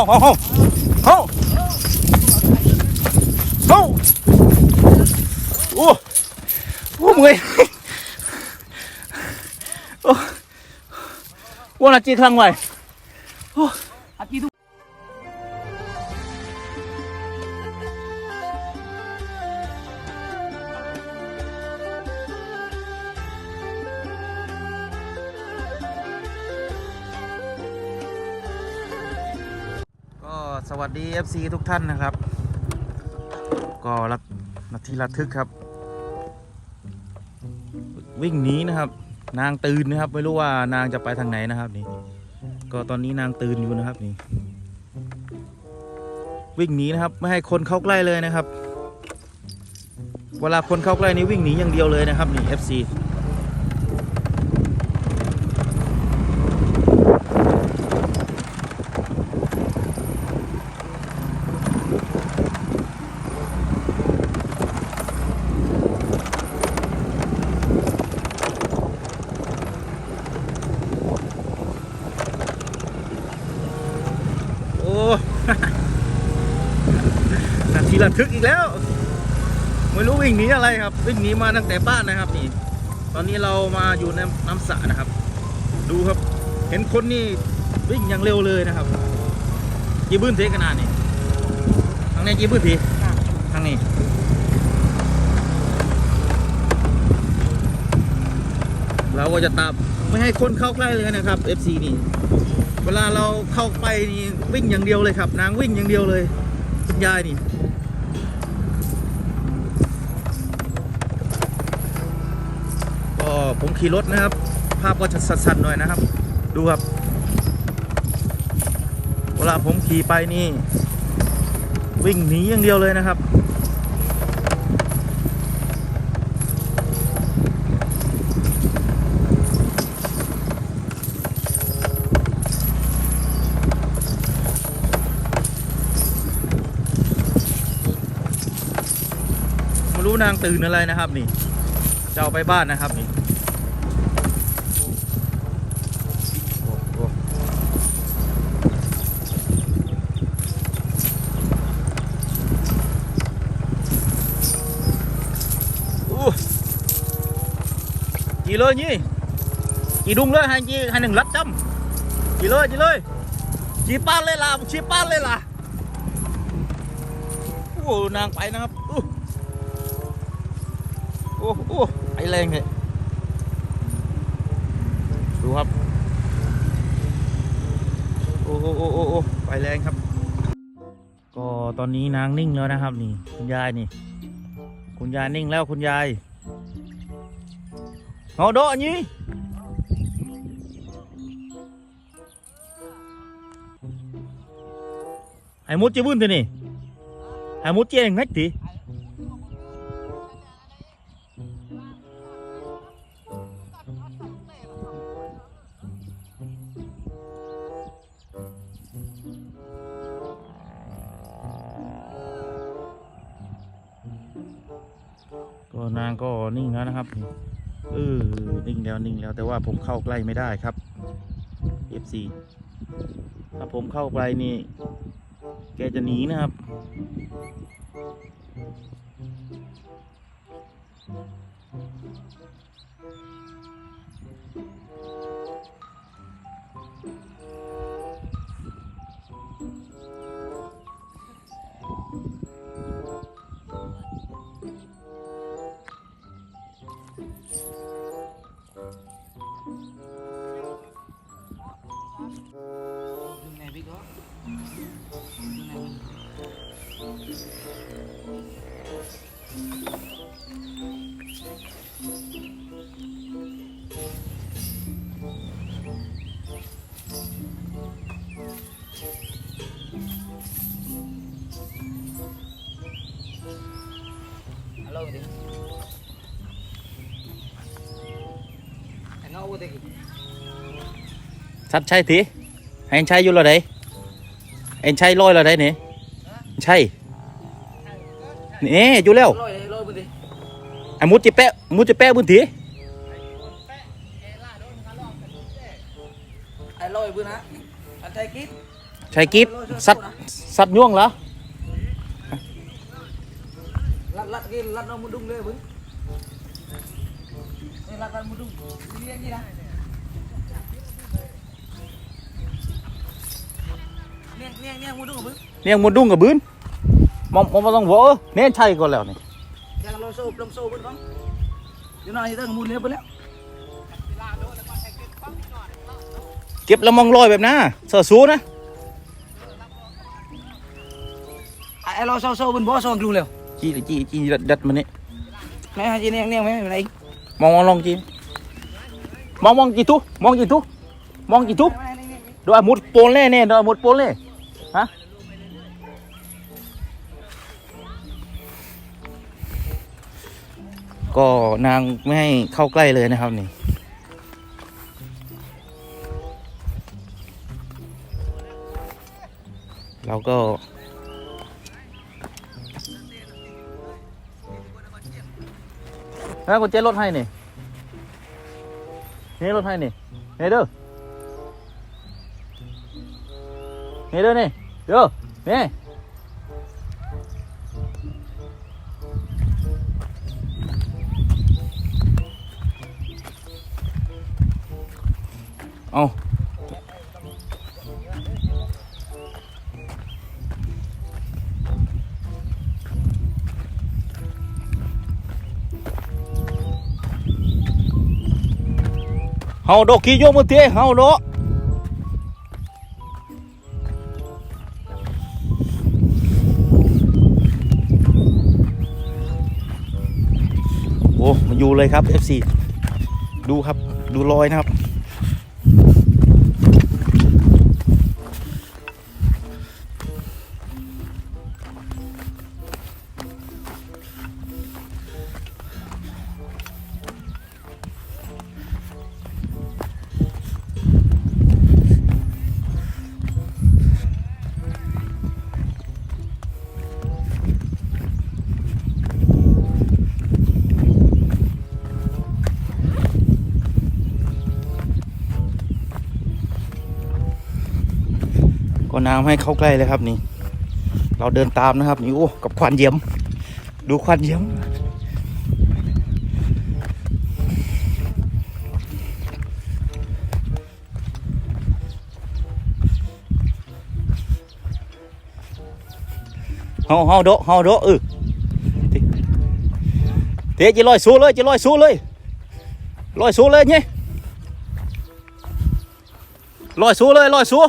เข้าเข้าเข้าเข้าเข้าโอ้โอ้เมื่อยโอ้วันละจีครั้งไว้ สวัสดี FC ทุกท่านนะครับ ก็รับนาทีระทึกครับ วิ่งหนีนะครับ นางตื่นนะครับ ไม่รู้ว่านางจะไปทางไหนนะครับนี่ก็ตอนนี้นางตื่นอยู่นะครับนี่ วิ่งหนีนะครับ ไม่ให้คนเข้าใกล้เลยนะครับ เวลาคนเข้าใกล้นี่วิ่งหนีอย่างเดียวเลยนะครับนี่ FC โอ้ นา ทึกอีกแล้ว ไม่รู้วิ่งหนีอะไรครับ วิ่งหนีมาตั้งแต่บ้านนะครับนี่ ตอนนี้เรามาอยู่ในน้ำสระนะครับ ดูครับ เห็นคนนี่วิ่งอย่างเร็วเลยนะครับกี่บื้นเทขนาดนี้ทางนี้กี่บื้นทีทางนี้เราก็จะตามไม่ให้คนเข้าใกล้เลยนะครับ FC นี่ เวลาเราเข้าไปนี่วิ่งอย่างเดียวเลยครับ นางวิ่งอย่างเดียวเลยคุณยายนี่ ผมขี่รถนะครับ ภาพก็จะสั่นๆหน่อยนะครับ ดูครับ เวลาผมขี่ไปนี่ วิ่งหนีอย่างเดียวเลยนะครับไม่รู้นางตื่นอะไรนะครับนี่จะเอาไปบ้านนะครับนี่โอ้โหโอ้จีเลยนี่จีดุงเลยให้จีให้หนึ่งรัดจำจีเลยจีเลยจีป้านเลยล่ะจีป้านเลยล่ะโอ้นางไปนะครับอู้โอ้โหไอแรงเลยดูครับ โอ้โอ้โอ้โอ้โอ้ไปแรงครับ ก็ตอนนี้นางนิ่งแล้วนะครับ นี่ คุณยายนี่ คุณยายนิ่งแล้วคุณยาย เอาโดะนี่ไอ้มุดจีบุ้นทีนี่ไอ้มุดเจียงนักทีก็นางก็นิ่งแล้วนะครับ เออนิ่งแล้วนิ่งแล้วแต่ว่าผมเข้าใกล้ไม่ได้ครับ F4 ถ้าผมเข้าไปนี่ แกจะหนีนะครับ ชัดใช่ทีให้ใช้อยู่แล้วไดเอ็นใช้ร้อยแล้วไดเนี่ยใช่นี่อยู่แล้วลอยเลยลอยบุญดิไอ้มุดจิแปะมุดจิแปะบุญทีไอ้ลอยบุญนะอันใจคิดใช้กิ๊บสัตว์สัตว์ย่วงเหรอลัดลัดกินลัดน้องมุดุงเลยบึ้งนี่ลัดลัดมุดุงเรียนนี่นะเนี่ยเนี่ยเนี่ยมุดุงบึ้ง เนี่ยมุดดุ้งกับบืนมองมองมาต้องบอกเออเนี่ยใช่ก่อนแล้วนี่ยังลองโซ่ลองโซ่บึ้งก่อนเดี๋ยวหน่อยเต้องมุดเลี้ยไปแล้วเก็บแล้วมองลอยแบบน่ะเสือสูนะไอ้เราโซ่โซ่บึ้งบ่โซ่กลุ่มเร็วจีจีจีดัดดัดมันนี่ไหนฮะจีเนี่ยเนี่ยไม่เป็นไร มองมองลองจีมองมองกี่ทุมองกี่ทุมองกี่ทุโดยมุดโปนเล่เนี่ยโดยมุดโปนเล่ฮะก็นางไม่ให้เข้าใกล้เลยนะครับนี่เราก็ นะกุญแจรถให้นี่นี่รถให้นี่นี่เด้อนี่เด้อนี่เด้อนี่เอา เฮาดอกขี้โยมือเตะเฮาดอกโอ้มาอยู่เลยครับ FC ดูครับ ดูรอยนะครับ น้ำให้เข้าใกล้เลยครับนี่ เราเดินตามนะครับนี่โอ้กับควันเยี่ยม ดูควันเยี่ยมเฮาเฮาโดเฮาโดเออเตเตะจะลอยสู้เลยจะลอยสู้เลยลอยสู้เลยเนี่ยลอยสู้เลยลอยสู้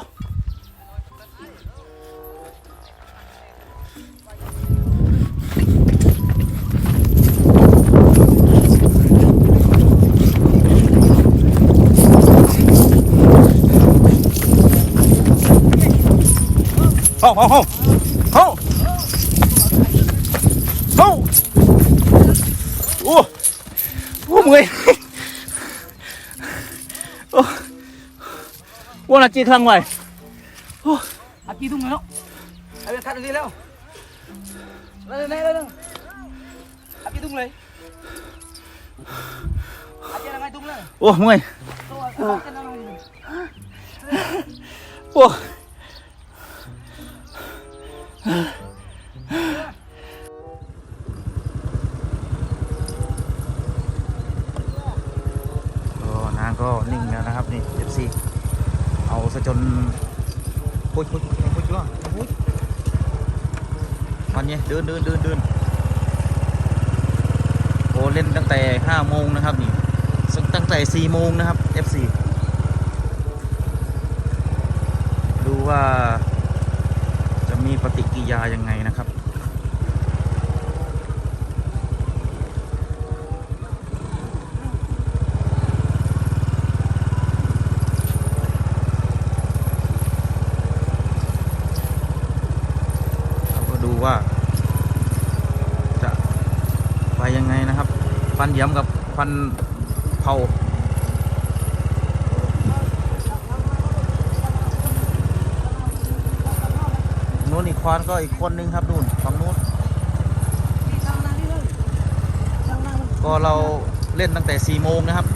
าเฮ้าเฮ้าเฮ้าเฮ้าโอ้โอ้เมื่อยโอ้วันอาทิตย์ครั้งใหม่อากีตุ้งเลยเนาะไอ้เวคัดดีแล้วเลยเลยเลยอากีตุ้งเลยอากีอะไรตุ้งเลยโอ้เมื่อยตัวตัวจะนั่งโอ้ ก็นาก็นิ่งแล้วนะครับ นี่เอฟซีเอาซะจนโอ้ยโอ้ยโอ้ยโอ้ยว่าโอ้ยมันเนี่ยเดินเดินเดินเดินโอ้เล่นตั้งแต่ห้าโมงนะครับนี่ตั้งแต่สี่โมงนะครับ FC ดูว่า มีปฏิกิริยายังไงนะครับ เราก็ดูว่า จะไปยังไงนะครับ ฟันเหย้ำกับฟันเผา นู้นอีกควานก็อีกคนนึงครับนู่นฝั่งนู้นช่างนั่งนี่เลยช่างนั่งก็เราเล่นตั้งแต่4ี่โมงนะครับ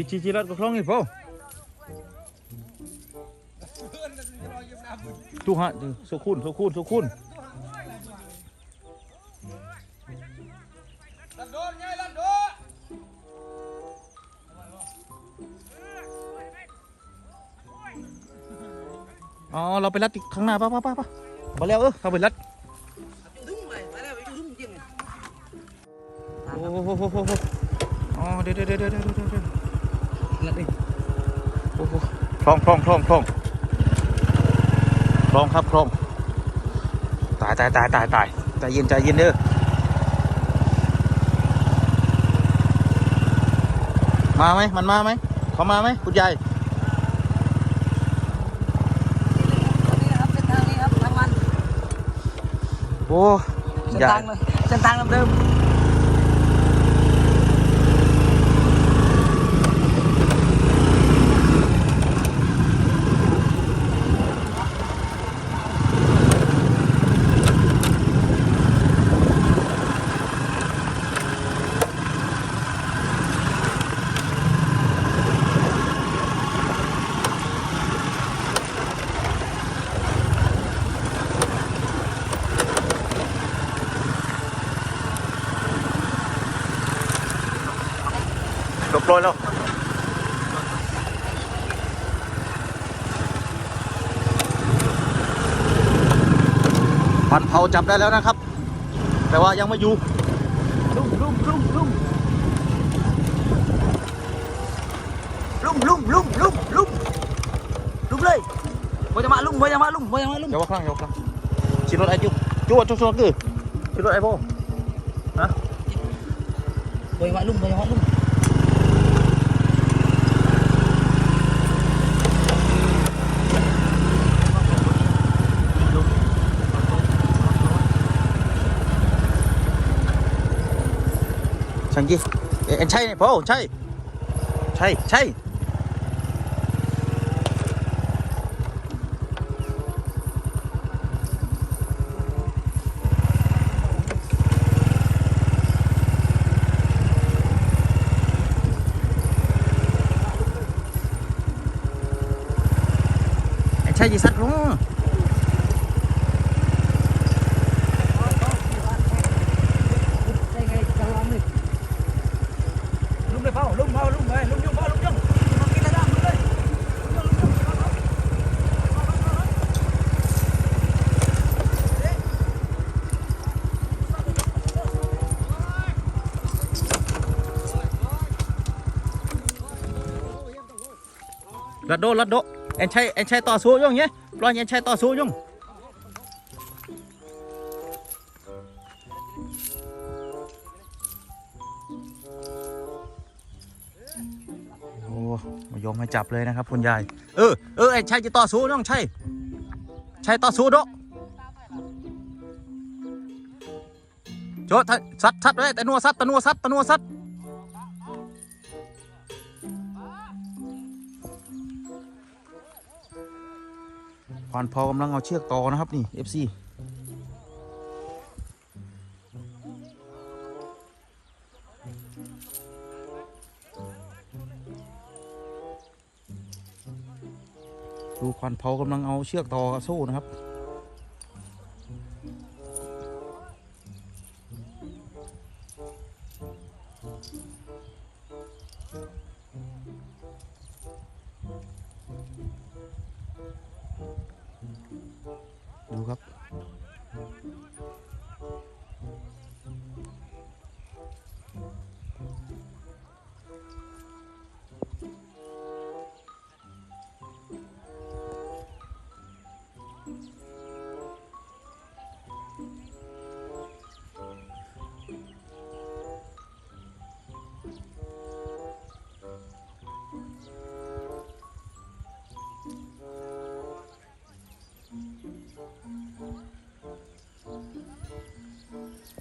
จีจีจีรัดก็คล้องอีกเปล่าทุกฮะโซคูนโซคูนโซคูนลันโดนไงลันโดอ๋อเราไปรัดข้างหน้าป่ะป่ะป่ะป่ะมาแล้วเออเขาไปรัดโอ้โหโหโหโหโหอ๋อเดี๋ยวเดี๋ยวเดี๋ยวเดี๋ยว เดี๋ยวเดี๋ยวลัดดิโอ้โหคลองคลองคลองคลองคลองครับคลองตายตายตายตายตายใจเย็นใจเย็นเด้อมาไหมมันมาไหมเขามาไหมคุณยายนี่ครับเส้นทางนี้ครับทางมันโอ้เส้นยาทายงเลยเส้นทางเดิมจ ร้อยแล้วปันเผาจับได้แล้วนะครับ แต่ว่ายังไม่อยู่ลุ่มลุ่มลุ่มลุ่มลุ่มลุ่มลุ่มลุ่มลุ่มลุ่มเลยบอยามาลุ่มบอยามาลุ่มบอยามาลุ่มเดี๋ยวว่าครั้งเดี๋ยวว่าครั้งชิรถไอจุ๊จุ๊จุ๊จุ๊คือชิรถไอโบฮะบอยามาลุ่มบอยามาลุ่ม ช่างกีเอ็นใช่เนี่ยพ่อใช่ ใช่ใช่ไอ้ใช่ยี่สัตว์รู้ ได้ไงกำลังเลยลุ่มเลยเปล่าลุ่มเปล่าลุ่มไปลุ่มยุ่งเปล่าลุ่มยุ่งมากินได้ลุ่มเลยลุ่มยุ่งลุ่มยุ่ง รัดโดรัดโดเอ็นใช่เอ็นใช่ต่อสู้ยังเงี้ยปล่อยเอ็นใช่ต่อสู้ยังโอ้มายอมให้จับเลยนะครับคุณยายเออเออไอ้ชัยจะต่อสู้น้องชัยชัยต่อสู้โดโจทย์สัตว์สัตว์เลยแต่นัวสัตว์แต่นัวสัตว์แต่นัวสัต ว์ควานพอกำลังเอาเชือกต่อนะครับนี่ FC ดูควันเผากำลังเอาเชือกต่อกับโซ่นะครับ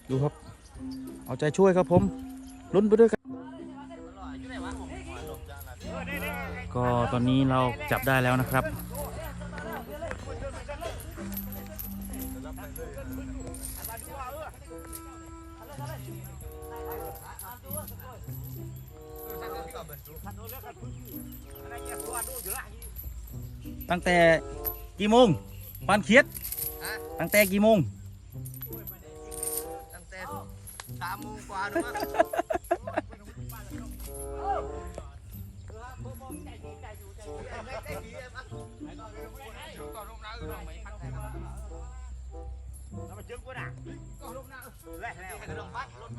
ดูครับ เอาใจช่วยครับผมลุ้นไปด้วยกัน ก็ตอนนี้เราจับได้แล้วนะครับ ตั้งแต่กี่โมงปานเขียดตั้งแต่กี่โมง โมงกว่าดูมั้งใจดีเลยมั้งก่อนลงน้ำลงไปพักไหนครับแล้วมาเจอกูน่ะก่อนลงน้ำแล้วแล้วลงพัดรถ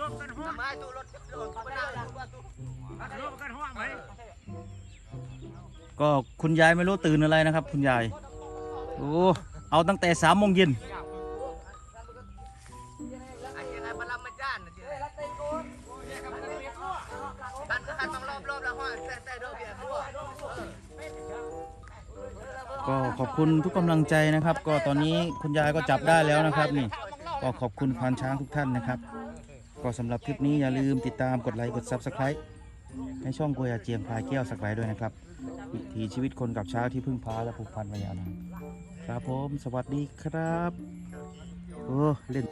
ล้มกันห้องมาตู้รถรถกันห้องรถกันห้องไหมก็คุณยายไม่รู้ตื่นอะไรนะครับ คุณยายโอ้เอาตั้งแต่สามโมงเย็น ขอบคุณทุกกำลังใจนะครับ ก็ตอนนี้คุณยายก็จับได้แล้วนะครับนี่ก็ขอบคุณควานช้างทุกท่านนะครับ ก็สำหรับคลิปนี้อย่าลืมติดตามกดไลค์กดซับสไคร b ์ให้ช่องกวยาเจียงพายแก้วสักไลด้วยนะครับวิถีชีวิตคนกับช้างที่พึ่งพาและผูกพันมายาวนานครับผมสวัสดีครับโอ้เล่น